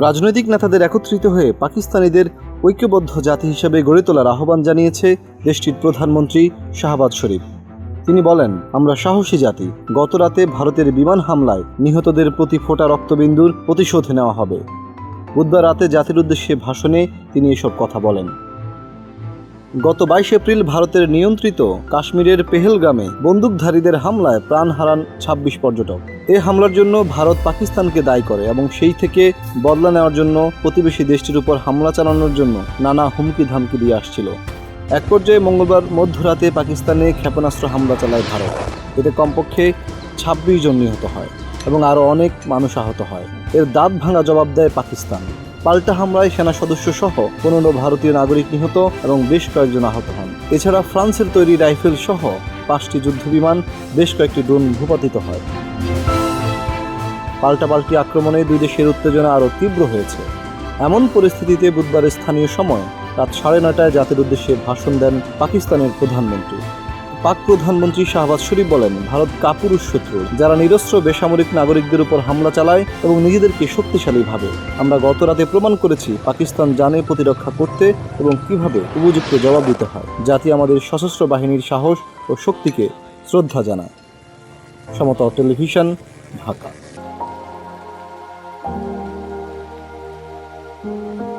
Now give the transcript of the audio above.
রাজনৈতিক নেতাদের একত্রিত হয়ে পাকিস্তানিদের ঐক্যবদ্ধ জাতি হিসেবে গড়ে তোলার আহ্বান জানিয়েছে দেশটির প্রধানমন্ত্রী শাহবাজ শরীফ। তিনি বলেন, আমরা সাহসী জাতি। গত রাতে ভারতের বিমান হামলায় নিহতদের প্রতি ফোটা রক্তবিন্দুর প্রতিশোধ নেওয়া হবে। বুধবার রাতে জাতির উদ্দেশ্যে ভাষণে তিনি এসব কথা বলেন। গত বাইশ এপ্রিল ভারতের নিয়ন্ত্রিত কাশ্মীরের পেহেলগ্রামে বন্দুকধারীদের হামলায় প্রাণ হারান ছাব্বিশ পর্যটক। এ হামলার জন্য ভারত পাকিস্তানকে দায়ী করে এবং সেই থেকে বদলা নেওয়ার জন্য প্রতিবেশী দেশটির উপর হামলা চালানোর জন্য নানা হুমকি ধামকি দিয়ে আসছিল। এক পর্যায়ে মঙ্গলবার মধ্যরাতে পাকিস্তানে ক্ষেপণাস্ত্র হামলা চালায় ভারত। এতে কমপক্ষে ছাব্বিশ জন নিহত হয় এবং আরও অনেক মানুষ আহত হয়। এর দাঁত ভাঙা জবাব দেয় পাকিস্তান। পাল্টা হামলায় সেনা সদস্য সহ পনেরো ভারতীয় নাগরিক নিহত এবং বেশ কয়েকজন আহত হন। এছাড়া ফ্রান্সের তৈরি রাইফেল সহ পাঁচটি যুদ্ধবিমান, বেশ কয়েকটি ড্রোন ভূপাতিত হয়। পাল্টাপাল্টি আক্রমণে দুই দেশের উত্তেজনা আরও তীব্র হয়েছে। এমন পরিস্থিতিতে বুধবার স্থানীয় সময় রাত সাড়ে নয়টায় জাতির উদ্দেশ্যে ভাষণ দেন পাকিস্তানের প্রধানমন্ত্রী। পাক প্রধানমন্ত্রী শাহবাজ শরীফ বলেন, ভারত কাপুরুষ শত্রু, যারা নিরস্ত্র বেসামরিক নাগরিকদের উপর হামলা চালায় এবং নিজেদেরকে শক্তিশালী ভাবে। আমরা গত রাতে প্রমাণ করেছি পাকিস্তান জানে প্রতিরক্ষা করতে এবং কীভাবে উপযুক্ত জবাব দিতে হয়। জাতি আমাদের সশস্ত্র বাহিনীর সাহস ও শক্তিকে শ্রদ্ধা জানায়। সমতল টেলিভিশন, ঢাকা। Thank you.